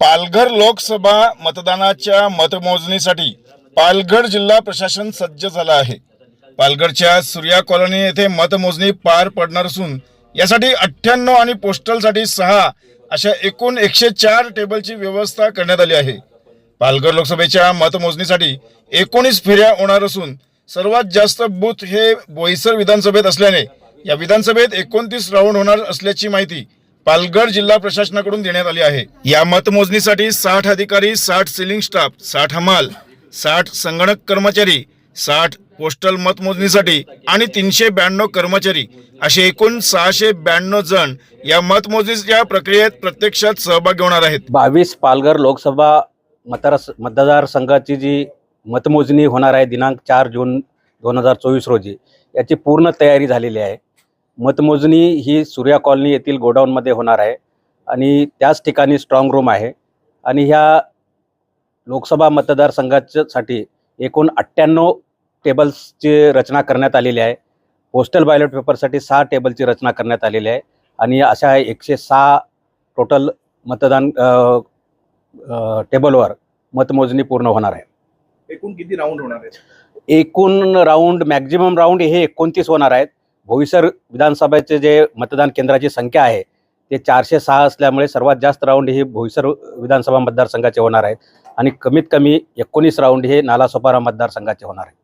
पालघर लोकसभा मतदानाच्या मतमोजणीसाठी पालघर जिल्हा प्रशासन सज्ज झालं आहे. पालघरच्या सूर्या कॉलनी येथे मतमोजणी पार पडणार असून यासाठी अठ्ठ्याण्णव आणि पोस्टलसाठी सहा अशा एकूण एकशे चार टेबलची व्यवस्था करण्यात आली आहे. पालघर लोकसभेच्या मतमोजणीसाठी एकोणीस फेऱ्या होणार असून सर्वात जास्त बूथ हे बोईसर विधानसभेत असल्याने या विधानसभेत एकोणतीस राऊंड होणार असल्याची माहिती पालघर जिल्हा प्रशासनाकडून देण्यात आली आहे. या मतमोजणीसाठी साठ अधिकारी साठ सिलिंग स्टाफ साठ हमाल साठ संगणक कर्मचारी साठ पोस्टल मतमोजणीसाठी आणि तीनशे ब्याण्णव कर्मचारी असे एकूण सहाशे ब्याण्णव जण या मतमोजणीच्या प्रक्रियेत प्रत्यक्षात सहभागी होणार आहेत. बावीस पालघर लोकसभा मतदार मतदारसंघाची जी मतमोजणी होणार आहे दिनांक चार जून दोन हजार चोवीस रोजी याची पूर्ण तयारी झालेली आहे. मतमोजणी ही सूर्या कॉलनी येथील गोडाऊनमध्ये होणार आहे आणि त्याच ठिकाणी स्ट्रॉंग रूम आहे. आणि ह्या लोकसभा मतदारसंघाच्यासाठी एकूण अठ्ठ्याण्णव टेबल्सची रचना करण्यात आलेली आहे. पोस्टल बॅलेट पेपरसाठी सहा टेबलची रचना करण्यात आलेली आहे. आणि अशा एकशे सहा टोटल मतदान टेबलवर मतमोजणी पूर्ण होणार आहे. एकूण किती राऊंड होणार आहेत? एकूण राऊंड मॅक्झिमम राऊंड हे एकोणतीस होणार आहेत. भोईसर विधानसभेचे जे मतदान केंद्राची संख्या आहे ते चारशे सहा असल्यामुळे सर्वात जास्त राऊंड हे भोईसर विधानसभा मतदारसंघाचे होणार आहेत. आणि कमीत कमी एकोणीस राऊंड हे नालासोपारा मतदारसंघाचे होणार आहे